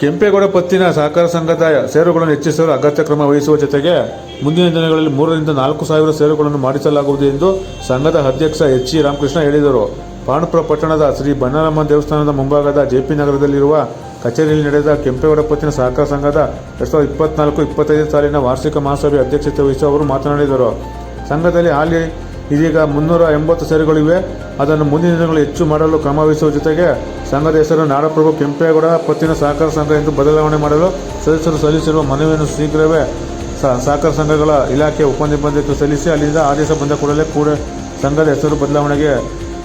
ಕೆಂಪೇಗೌಡ ಪತ್ತಿನ ಸಹಕಾರ ಸಂಘದ ಷೇರುಗಳನ್ನು ಹೆಚ್ಚಿಸಲು ಅಗತ್ಯ ಕ್ರಮ ವಹಿಸುವ ಜೊತೆಗೆ ಮುಂದಿನ ದಿನಗಳಲ್ಲಿ ಮೂರರಿಂದ ನಾಲ್ಕು ಸಾವಿರ ಸೇರುಗಳನ್ನು ಮಾಡಿಸಲಾಗುವುದು ಎಂದು ಸಂಘದ ಅಧ್ಯಕ್ಷ ಎಚ್ ಇ ರಾಮಕೃಷ್ಣ ಹೇಳಿದರು. ಪಾಣಪುರ ಪಟ್ಟಣದ ಶ್ರೀ ಬನ್ನರಮ್ಮ ದೇವಸ್ಥಾನದ ಮುಂಭಾಗದ ಜೆಪಿ ನಗರದಲ್ಲಿರುವ ಕಚೇರಿಯಲ್ಲಿ ನಡೆದ ಕೆಂಪೇಗೌಡ ಪತ್ತಿನ ಸಹಕಾರ ಸಂಘದ ಎರಡ್ ಸಾವಿರದ ಇಪ್ಪತ್ನಾಲ್ಕು, ಇಪ್ಪತ್ತೈದು ಸಾಲಿನ ವಾರ್ಷಿಕ ಮಹಾಸಭೆ ಅಧ್ಯಕ್ಷತೆ ವಹಿಸಿ ಅವರು ಮಾತನಾಡಿದರು. ಸಂಘದಲ್ಲಿ ಹಾಲಿ ಇದೀಗ ಮುನ್ನೂರ ಎಂಬತ್ತು ಸೇರುಗಳಿವೆ. ಅದನ್ನು ಮುಂದಿನ ದಿನಗಳು ಹೆಚ್ಚು ಮಾಡಲು ಕ್ರಮವಹಿಸುವ ಜೊತೆಗೆ ಸಂಘದ ಹೆಸರು ನಾಡಪ್ರಭು ಕೆಂಪೇಗೌಡ, ಪತ್ತಿನ ಸಹಕಾರ ಸಂಘ ಎಂದು ಬದಲಾವಣೆ ಮಾಡಲು ಸದಸ್ಯರು ಸಲ್ಲಿಸಿರುವ ಮನವಿಯನ್ನು ಶೀಘ್ರವೇ ಸಹಕಾರ ಸಂಘಗಳ ಇಲಾಖೆ ಉಪನಿಬಂಧಕ್ಕೆ ಸಲ್ಲಿಸಿ ಅಲ್ಲಿಂದ ಆದೇಶ ಬಂದ ಕೂಡಲೇ ಕೂಡ ಸಂಘದ ಹೆಸರು ಬದಲಾವಣೆಗೆ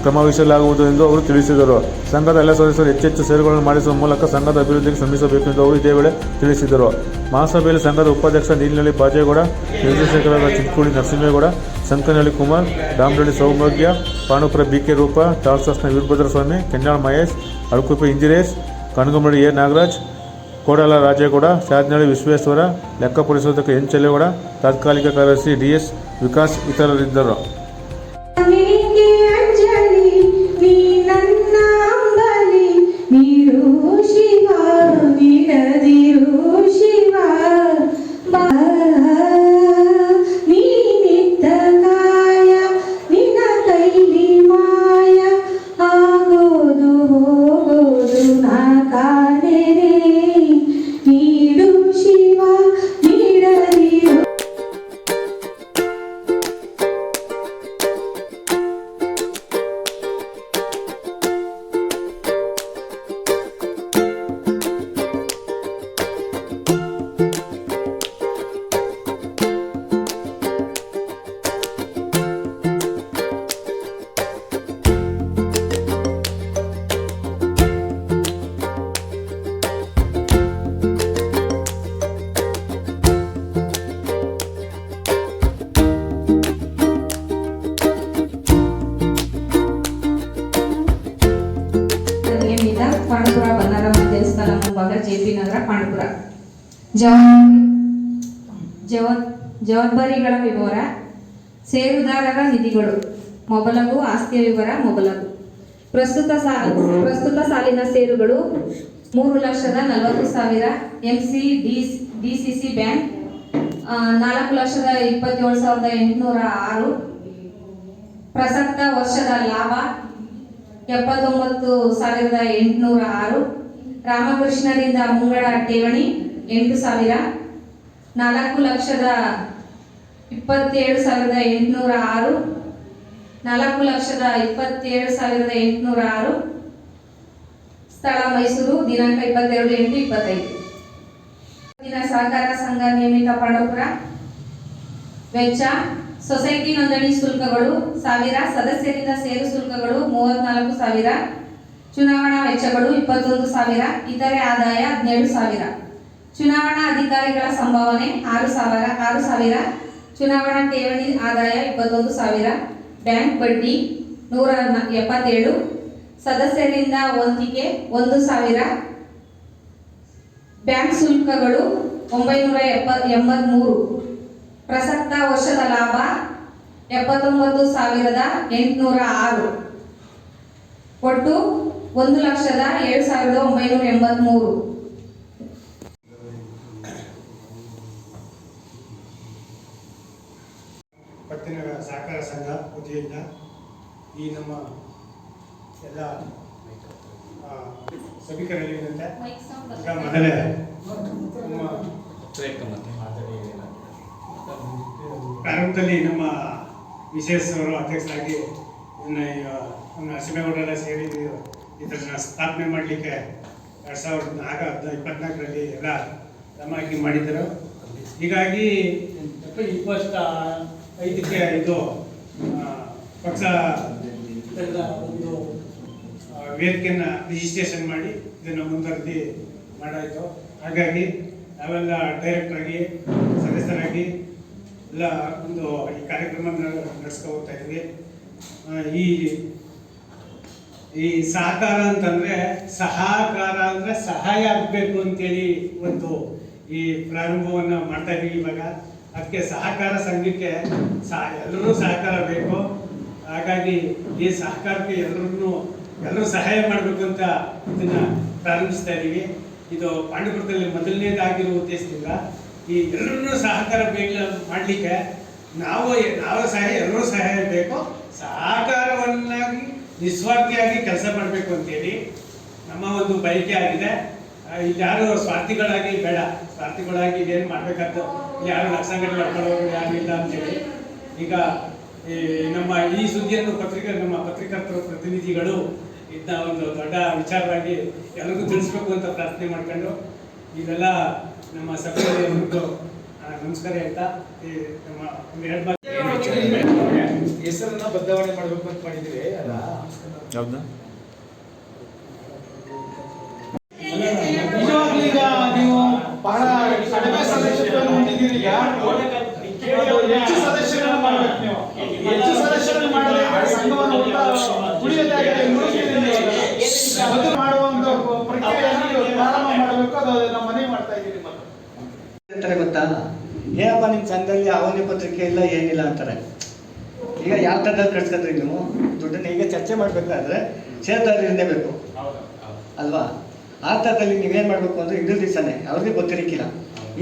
ಕ್ರಮ ವಹಿಸಲಾಗುವುದು ಎಂದು ಅವರು ತಿಳಿಸಿದರು. ಸಂಘದ ಎಲ್ಲ ಸದಸ್ಯರು ಹೆಚ್ಚೆಚ್ಚು ಷೇರುಗಳನ್ನು ಮಾಡಿಸುವ ಮೂಲಕ ಸಂಘದ ಅಭಿವೃದ್ಧಿಗೆ ಶ್ರಮಿಸಬೇಕು ಎಂದು ಅವರು ಇದೇ ವೇಳೆ ತಿಳಿಸಿದರು. ಮಹಾಸಭೆಯಲ್ಲಿ ಸಂಘದ ಉಪಾಧ್ಯಕ್ಷ ನೀಲಿನಳ್ಳಿ ಬಾಜೇಗೌಡ, ನಿರ್ದೇಶಕರಾದ ಚಿಕ್ಕುಳಿ ನರಸಿಂಹೇಗೌಡ, ಸಂಕನಹಳ್ಳಿ ಕುಮಾರ್ ರಾಮರಳ್ಳಿ ಸೌಭಾಗ್ಯ ಪಾಣುಪುರ ಬಿಕೆ ರೂಪ ತಾಳ್ಸಾಸ್ನ ವೀರಭದ್ರ ಸ್ವಾಮಿ ಕೆನ್ನಾಳ್ ಮಹೇಶ್ ಅಳಕುಪ್ಪೆ ಇಂಜಿರೇಶ್ ಕಣಗಮಳ್ಳಿ ಎ. ನಾಗರಾಜ್, ಕೋಡಾಲ ರಾಜೇಗೌಡ, ಸಾಧನಹಳ್ಳಿ ವಿಶ್ವೇಶ್ವರ ಲೆಕ್ಕ ಪರಿಶೋಧಕ ಎನ್. ಚೆಲ್ಲೇಗೌಡ ತಾತ್ಕಾಲಿಕ ಕಾರ್ಯದರ್ಶಿ ಡಿ. ಎಸ್. ವಿಕಾಸ್ ಇತರರಿದ್ದರು. ಜವಾಬ್ದಾರಿಗಳ ವಿವರ. ಷೇರುದಾರರ ನಿಧಿಗಳು. ಮೊಬಲಗು, ಆಸ್ತಿಯ ವಿವರ, ಮೊಬಲಗು. ಪ್ರಸ್ತುತ ಪ್ರಸ್ತುತ ಸಾಲಿನ ಷೇರುಗಳು ಮೂರು ಲಕ್ಷದ ನಲವತ್ತು ಸಾವಿರ. M C D D C C bank ನಾಲ್ಕು ಲಕ್ಷದ ಇಪ್ಪತ್ತೇಳು ಸಾವಿರದ ಎಂಟುನೂರ ಆರು. ಪ್ರಸಕ್ತ ವರ್ಷದ ಲಾಭ ಎಪ್ಪತ್ತೊಂಬತ್ತು ಸಾವಿರದ ಎಂಟುನೂರ ಆರು. ರಾಮಕೃಷ್ಣರಿಂದ ಮುಂಗಡ ಠೇವಣಿ ಎಂಟು ಸಾವಿರ. ನಾಲ್ಕು ಲಕ್ಷದ ಇಪ್ಪತ್ತೇಳು ಸಾವಿರದ ಎಂಟುನೂರ ಆರು. ನಾಲ್ಕು ಲಕ್ಷದ ಇಪ್ಪತ್ತೇಳು ಸಾವಿರದ ಎಂಟುನೂರ ಆರು. ಸ್ಥಳ ಮೈಸೂರು, ದಿನಾಂಕ ಇಪ್ಪತ್ತೆರಡು, ಎಂಟು ಇಪ್ಪತ್ತೈದು. ದಿನ ಸಹಕಾರ ಸಂಘ ನಿಯಮಿತ ಪಾಂಡವಪುರ. ವೆಚ್ಚ, ಸೊಸೈಟಿ ನೋಂದಣಿ ಶುಲ್ಕಗಳು ಸಾವಿರ, ಸದಸ್ಯರಿಂದ ಸೇರು ಶುಲ್ಕಗಳು ಮೂವತ್ನಾಲ್ಕು ಸಾವಿರ. ಚುನಾವಣಾ ವೆಚ್ಚಗಳು ಇಪ್ಪತ್ತೊಂದು ಸಾವಿರ, ಇತರೆ ಆದಾಯ ಹದಿನೇಳು ಸಾವಿರ. ಚುನಾವಣಾ ಅಧಿಕಾರಿಗಳ ಸಂಭಾವನೆ ಆರು ಸಾವಿರ ಆರು ಸಾವಿರ. ಚುನಾವಣಾ ಠೇವಣಿ ಆದಾಯ ಇಪ್ಪತ್ತೊಂದು ಸಾವಿರ. ಬ್ಯಾಂಕ್ ಬಡ್ಡಿ ನೂರ ಎಪ್ಪತ್ತೇಳು. ಸದಸ್ಯರಿಂದ ವಂತಿಕೆ ಒಂದು ಸಾವಿರ. ಬ್ಯಾಂಕ್ ಶುಲ್ಕಗಳು ಒಂಬೈನೂರ ಎಪ್ಪ, ಎಂಬತ್ಮೂರು. ಪ್ರಸಕ್ತ ವರ್ಷದ ಲಾಭ ಎಪ್ಪತ್ತೊಂಬತ್ತು ಸಾವಿರದ ಎಂಟುನೂರ ಆರು. ಒಟ್ಟು ಒಂದು ಲಕ್ಷದ ಏಳು ಸಾವಿರದ ಒಂಬೈನೂರ ಎಂಬತ್ಮೂರು ಪತ್ತಿನ ಸಹಕಾರ ಸಂಘ ವತಿಯಿಂದ ಈ ನಮ್ಮ ಎಲ್ಲ ಸಭಿಕರಲ್ಲಿ ಪ್ರಾರಂಭದಲ್ಲಿ ನಮ್ಮ ವಿಶೇಷ ಅವರು ಅಧ್ಯಕ್ಷರಾಗಿ ನಮ್ಮ ನರಸಿಂಹೇಗೌಡರೆಲ್ಲ ಸೇರಿ ಇದು- ಇದನ್ನ ಸ್ಥಾಪನೆ ಮಾಡಲಿಕ್ಕೆ ಎರಡು ಸಾವಿರದ ನಾಲ್ಕು, ಹದಿನ, ಇಪ್ಪತ್ನಾಲ್ಕರಲ್ಲಿ ಎಲ್ಲ ಸಮಾಜಿ ಮಾಡಿದ್ದರು. ಹೀಗಾಗಿ ಇಪ್ಪತ್ತ ಐದಕ್ಕೆ ಇದು ಪಕ್ಷ ಒಂದು ವೇದಿಕೆಯನ್ನ ರಿಜಿಸ್ಟ್ರೇಷನ್ ಮಾಡಿ ಇದನ್ನು ಮುಂದುವರೆದಿ ಮಾಡಾಯಿತು. ಹಾಗಾಗಿ ನಾವೆಲ್ಲ ಡೈರೆಕ್ಟರ್ ಆಗಿ, ಸದಸ್ಯರಾಗಿ ಎಲ್ಲ ಒಂದು ಈ ಕಾರ್ಯಕ್ರಮ ನಡೆಸ್ಕೊ ಹೋಗ್ತಾ ಇದ್ವಿ. ಈ ಈ ಸಹಕಾರ ಅಂತಂದರೆ, ಸಹಕಾರ ಅಂದರೆ ಸಹಾಯ ಆಗಬೇಕು ಅಂತೇಳಿ ಒಂದು ಈ ಪ್ರಾರಂಭವನ್ನು ಮಾಡ್ತಾ ಇದ್ದೀವಿ ಇವಾಗ. ಅದಕ್ಕೆ ಸಹಕಾರ ಸಂಘಕ್ಕೆ ಸಹ ಎಲ್ಲರೂ ಸಹಕಾರ ಬೇಕು. ಹಾಗಾಗಿ ಈ ಸಹಕಾರಕ್ಕೆ ಎಲ್ಲರನ್ನು ಎಲ್ಲರೂ ಸಹಾಯ ಮಾಡಬೇಕು ಅಂತ ಇದನ್ನ ಪ್ರಾರಂಭಿಸ್ತಾ ಇದ್ದೀವಿ ಇದು ಪಾಂಡವಪುರದಲ್ಲಿ ಮೊದಲನೇದಾಗಿರೋ ಉದ್ದೇಶದಿಂದ ಈ ಎಲ್ಲರನ್ನೂ ಸಹಕಾರ ಬೇಗ ಮಾಡಲಿಕ್ಕೆ ನಾವು ನಾವು ಸಹಾಯ ಎಲ್ಲರೂ ಸಹಾಯ ಬೇಕು. ಸಹಕಾರವನ್ನಾಗಿ, ನಿಸ್ವಾರ್ಥಿಯಾಗಿ ಕೆಲಸ ಮಾಡಬೇಕು ಅಂತೇಳಿ ನಮ್ಮ ಒಂದು ಬಯಕೆ ಆಗಿದೆ. ಇಲ್ಲಿ ಯಾರು ಸ್ವಾರ್ಥಿಗಳಾಗಿ ಬೇಡ. ಸ್ವಾರ್ಥಿಗಳಾಗಿ ಏನು ಮಾಡಬೇಕಂತ ಯಾರು ಲಕ್ಷಗಟ್ಟಲೆ ಮಾಡ್ಕೊಳ್ಳೋರು ಯಾರು ಇಲ್ಲ ಅಂತೇಳಿ. ಈಗ ನಮ್ಮ ಈ ಸುದ್ದಿಯನ್ನು ಪತ್ರಿಕೆ ನಮ್ಮ ಪತ್ರಿಕರ್ತರ ಪ್ರತಿನಿಧಿಗಳು ಇದ್ದ ಒಂದು ದೊಡ್ಡ ವಿಚಾರವಾಗಿ ಎಲ್ಲರಿಗೂ ತಿಳಿಸ್ಬೇಕು ಅಂತ ಪ್ರಾರ್ಥನೆ ಮಾಡ್ಕೊಂಡು ಇದೆಲ್ಲ ನಮ್ಮ ಸಭೆಯಲ್ಲಿ ಒಂದು ನಮಸ್ಕಾರ ಹೇಳ್ತಾ ಈ ನಮ್ಮ ಎರಡು ಹೆಸರನ್ನ ಬದಲಾವಣೆ ಮಾಡಬೇಕು ಅಂತ ಮಾಡಿದ್ವಿ ಅಲ್ಲ? ಹೌದಾ ನಿಜವಾಗ್ಲೂ ಈಗ ನೀವು ಬಹಳ ಕಡಿಮೆ ಸದಸ್ಯತ್ವವನ್ನು ಹೊಂದಿದ್ದೀರಿ ಈಗ ಅದು ಹೆಚ್ಚು ಸದಸ್ಯರನ್ನು ಮಾಡ್ಬೇಕು ನೀವು ಹೆಚ್ಚು ಸದಸ್ಯರನ್ನು ಮಾಡಿದ್ರೆ ಸಂಘವನ್ನು ಉತ್ತ- ಉಳಿಯೋದಾಗಿದೆ ಉಳಿಸ್ತಿದ್ದೀರಿ ಇವಾಗ. ಬದಲು ಮಾಡುವ ಒಂದು ಪ್ರಕ್ರಿಯೆಯನ್ನು ನೀವು ಪ್ರಾರಂಭ ಮಾಡಬೇಕು ಅದು ನಮ್ಮ ಮನೆ ಮಾಡ್ತಾ ಇದ್ದೀರಿ ಮತ್ತೆ ಅಂತಾರೆ ಗೊತ್ತಾ? ಏನಪ್ಪ ನಿಮ್ಮ ಸಂಘದಲ್ಲಿ ಅವನಿ ಪತ್ರಿಕೆ ಇಲ್ಲ ಏನಿಲ್ಲ ಅಂತಾರೆ. ಈಗ ಯಾವ ತಂಡದಲ್ಲಿ ಕಳ್ಸ್ಕೊಂಡ್ರಿ ನೀವು? ದುಡ್ಡನ್ನ ಈಗ ಚರ್ಚೆ ಮಾಡಬೇಕಾದ್ರೆ ಇರಲೇ ಬೇಕು. ಅಲ್ವಾ? ಆ ಥರದಲ್ಲಿ ನೀವೇನು ಮಾಡಬೇಕು ಅಂದ್ರೆ ಇಂದ್ರ ದಿವಸನೇ ಅವ್ರಿಗೆ ಗೊತ್ತಿರಕ್ಕಿಲ್ಲ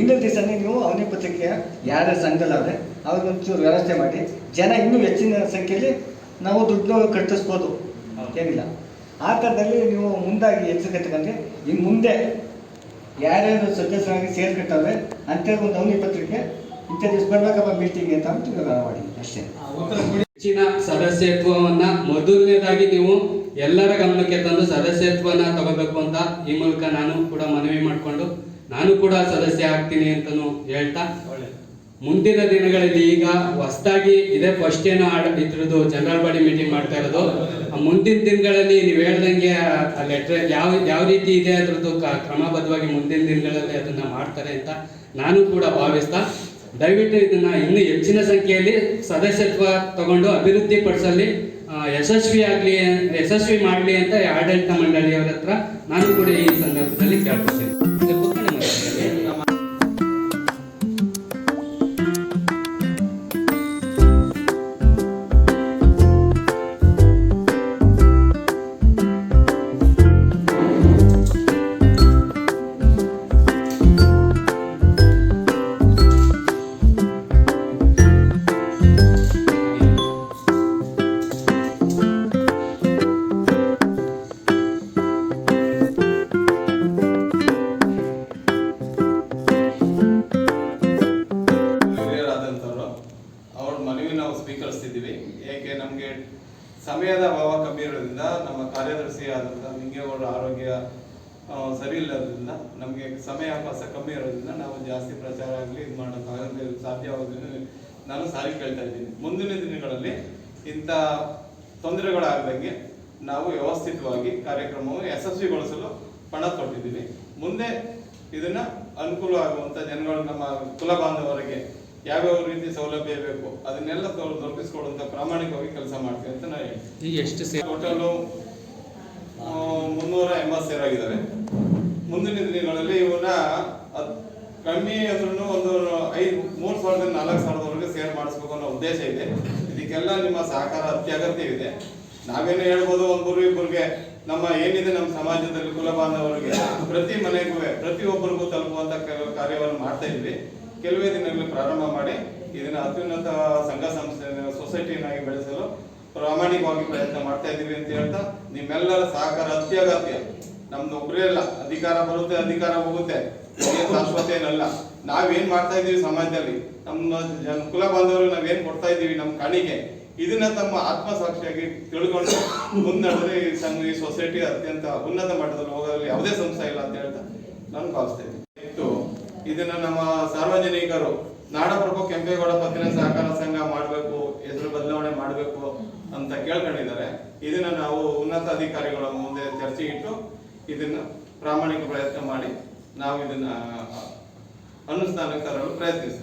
ಇಂದ್ರ ದಿವಸನೇ ನೀವು ಅವನಿ ಪತ್ರಿಕೆ ಯಾರ ಸಂಘದಲ್ಲವ್ರೆ ಅವ್ರಿಗೆ ಒಂಚೂರು ವ್ಯವಸ್ಥೆ ಮಾಡಿ ಜನ ಇನ್ನೂ ಹೆಚ್ಚಿನ ಸಂಖ್ಯೆಯಲ್ಲಿ ನಾವು ದುಡ್ಡು ಕಟ್ಟಿಸ್ಬೋದು. ಏನಿಲ್ಲ. ಆ ಥರದಲ್ಲಿ ನೀವು ಮುಂದಾಗಿ ಎಚ್ಚರಿಕೆ ತಗೊಂಡ್ರೆ ಇನ್ನು ಮುಂದೆ ಯಾರ್ಯಾರು ಸದಸ್ಯರಾಗಿ ಸೇರ್ಕಟ್ಟವ್ರೆ ಒಂದು ಅವನಿ ಪತ್ರಿಕೆ ಇಂಥ ದಿವಸ ಬರ್ಬೇಕಪ್ಪ ಮೀಟಿಂಗ್ ಅಂತ ವ್ಯವಹಾರ ಮಾಡಿ ಅಷ್ಟೇ. ಹೆಚ್ಚಿನ ಸದಸ್ಯತ್ವವನ್ನ ಮೊದಲನೇದಾಗಿ ನೀವು ಎಲ್ಲರ ಗಮನಕ್ಕೆ ತಂದು ಸದಸ್ಯತ್ವನ ತಗೋಬೇಕು ಅಂತ ಈ ಮೂಲಕ ನಾನು ಕೂಡ ಮನವಿ ಮಾಡಿಕೊಂಡು, ನಾನು ಕೂಡ ಸದಸ್ಯ ಆಗ್ತೀನಿ ಅಂತಲೂ ಹೇಳ್ತಾ ಮುಂದಿನ ದಿನಗಳಲ್ಲಿ ಈಗ ಹೊಸದಾಗಿ ಇದೇ ಫಸ್ಟ್ ಏನೋ ಆಡ ಇದ್ರದ್ದು ಜನರಲ್ ಬಾಡಿ ಮೀಟಿಂಗ್ ಮಾಡ್ತಾ ಇರೋದು. ಮುಂದಿನ ದಿನಗಳಲ್ಲಿ ನೀವು ಹೇಳ್ದಂಗೆ ಆ ಲೆಟ್ರ್ ಯಾವ ಯಾವ ರೀತಿ ಇದೆ ಅದ್ರದ್ದು ಕ್ರಮಬದ್ಧವಾಗಿ ಮುಂದಿನ ದಿನಗಳಲ್ಲಿ ಅದನ್ನ ಮಾಡ್ತಾರೆ ಅಂತ ನಾನು ಕೂಡ ಭಾವಿಸ್ತಾ, ದಯವಿಟ್ಟು ಇದನ್ನ ಇನ್ನೂ ಹೆಚ್ಚಿನ ಸಂಖ್ಯೆಯಲ್ಲಿ ಸದಸ್ಯತ್ವ ತಗೊಂಡು ಅಭಿವೃದ್ಧಿ ಪಡಿಸಲಿ ಯಶಸ್ವಿ ಆಗ್ಲಿ, ಯಶಸ್ವಿ ಮಾಡಲಿ ಅಂತ ಆಡಳಿತ ಮಂಡಳಿಯವರ ಹತ್ರ ನಾನು ಕೂಡ ಈ ಸಂದರ್ಭದಲ್ಲಿ ಕೇಳ್ಕೊತೀನಿ. ಸ್ವೀಕರಿಸ್ತಿದ್ದೀವಿ ಏಕೆ ನಮಗೆ ಸಮಯದ ಅಭಾವ ಕಮ್ಮಿ ಇರೋದ್ರಿಂದ, ನಮ್ಮ ಕಾರ್ಯದರ್ಶಿ ಆದಂಥ ನಿಂಗೇಗೌಡರ ಆರೋಗ್ಯ ಸರಿ ಇಲ್ಲದ್ರಿಂದ ನಮಗೆ ಸಮಯಾಭಾಸ ಕಮ್ಮಿ ಇರೋದ್ರಿಂದ ನಾವು ಜಾಸ್ತಿ ಪ್ರಚಾರ ಆಗಲಿ, ಇದು ಮಾಡೋಕ್ಕಾಗದೆ ಸಾಧ್ಯವಾಗೋದ್ರಿಂದ ನಾನು ಸಾರಿ ಕೇಳ್ತಾ ಇದ್ದೀನಿ. ಮುಂದಿನ ದಿನಗಳಲ್ಲಿ ಇಂಥ ತೊಂದರೆಗಳಾಗದಂಗೆ ನಾವು ವ್ಯವಸ್ಥಿತವಾಗಿ ಕಾರ್ಯಕ್ರಮವನ್ನು ಯಶಸ್ವಿಗೊಳಿಸಲು ಪಣ ತೊಟ್ಟಿದ್ದೀವಿ ಮುಂದೆ ಇದನ್ನು ಅನುಕೂಲ ಆಗುವಂಥ ಜನಗಳು ನಮ್ಮ ಕುಲ ಬಾಂಧವರಿಗೆ ಯಾವ್ಯಾವ ರೀತಿ ಸೌಲಭ್ಯ ಬೇಕು ಅದನ್ನೆಲ್ಲ ದೊರಕಿಸ್ಕೊಡುವಂತ ಪ್ರಾಮಾಣಿಕವಾಗಿ ಕೆಲಸ ಮಾಡ್ತೀವಿ ಅಂತ ನಾನು ಹೇಳ್ತೀನಿ. ಈಗ ಎಷ್ಟು ಟೋಟಲು ಮುನ್ನೂರ ಎಂಬತ್ತು ಸೇರಾಗಿದ್ದಾವೆ ಮುಂದಿನ ದಿನಗಳಲ್ಲಿ ಇವನ್ನ ಕಮ್ಮಿ ಅಂದ್ರೂ ಒಂದು ಐದು ಮೂರು ಸಾವಿರದ ನಾಲ್ಕು ಸಾವಿರದವರೆಗೆ ಸೇರ್ ಮಾಡಿಸ್ಬೇಕು ಅನ್ನೋ ಉದ್ದೇಶ ಇದೆ. ಇದಕ್ಕೆಲ್ಲ ನಿಮ್ಮ ಸಹಕಾರ ಅತ್ಯಗತ್ಯವಿದೆ ನಾವೇನು ಹೇಳ್ಬೋದು ಒಬ್ಬರು ಇಬ್ಬರಿಗೆ ನಮ್ಮ ಏನಿದೆ ನಮ್ಮ ಸಮಾಜದಲ್ಲಿ ಕುಲ ಬಾಂಧವರಿಗೆ ಪ್ರತಿ ಮನೆಗೂ ಪ್ರತಿಯೊಬ್ಬರಿಗೂ ತಲುಪುವಂತ ಕಾರ್ಯವನ್ನು ಮಾಡ್ತಾ ಇದ್ವಿ. ಕೆಲವೇ ದಿನಗಳಲ್ಲಿ ಪ್ರಾರಂಭ ಮಾಡಿ ಇದನ್ನ ಅತ್ಯುನ್ನತ ಸಂಘ ಸಂಸ್ಥೆ, ಸೊಸೈಟಿಯನ್ನಾಗಿ ಬೆಳೆಸಲು ಪ್ರಾಮಾಣಿಕವಾಗಿ ಪ್ರಯತ್ನ ಮಾಡ್ತಾ ಇದ್ದೀವಿ ಅಂತ ಹೇಳ್ತಾ ನಿಮ್ಮೆಲ್ಲರ ಸಹಕಾರ ಅತ್ಯಗತ್ಯ. ನಮ್ದು ಒಬ್ಬರೇ ಅಲ್ಲ, ಅಧಿಕಾರ ಬರುತ್ತೆ, ಅಧಿಕಾರ ಹೋಗುತ್ತೆ. ಶಾಶ್ವತ ಏನಲ್ಲ. ನಾವೇನ್ ಮಾಡ್ತಾ ಇದೀವಿ ಸಮಾಜದಲ್ಲಿ? ನಮ್ಮ ಜನ ಕುಲ ಬಾಂಧವರು ನಾವೇನ್ ಕೊಡ್ತಾ ಇದೀವಿ ನಮ್ಮ ಕಣಿಗೆ ಇದನ್ನ ತಮ್ಮ ಆತ್ಮಸಾಕ್ಷಿಯಾಗಿ ತಿಳ್ಕೊಂಡು ಮುನ್ನಡೆದ್ರೆ ಈ ಸೊಸೈಟಿ ಅತ್ಯಂತ ಉನ್ನತ ಮಟ್ಟದಲ್ಲಿ ಹೋಗೋದ್ರಲ್ಲಿ ಯಾವುದೇ ಸಂಸ್ಥೆ ಇಲ್ಲ ಅಂತ ಹೇಳ್ತಾ ನಾನು ಭಾವಿಸ್ತಾ ಇದ್ದೀನಿ. ಇದನ್ನ ನಮ್ಮ ಸಾರ್ವಜನಿಕರು ನಾಡಪ್ರಭು ಕೆಂಪೇಗೌಡ ಪತ್ತಿನ ಸಹಕಾರ ಸಂಘ ಮಾಡಬೇಕು ಹೆಸರು ಬದಲಾವಣೆ ಮಾಡಬೇಕು ಅಂತ ಕೇಳ್ಕೊಂಡಿದ್ದಾರೆ. ಇದನ್ನ ನಾವು ಉನ್ನತ ಅಧಿಕಾರಿಗಳ ಮುಂದೆ ಚರ್ಚೆ ಇಟ್ಟು ಇದನ್ನ ಪ್ರಾಮಾಣಿಕ ಪ್ರಯತ್ನ ಮಾಡಿ ನಾವು ಇದನ್ನ ಅನುಷ್ಠಾನಕ್ಕೆ ತರಲು ಪ್ರಯತ್ನಿಸ್ತೇವೆ.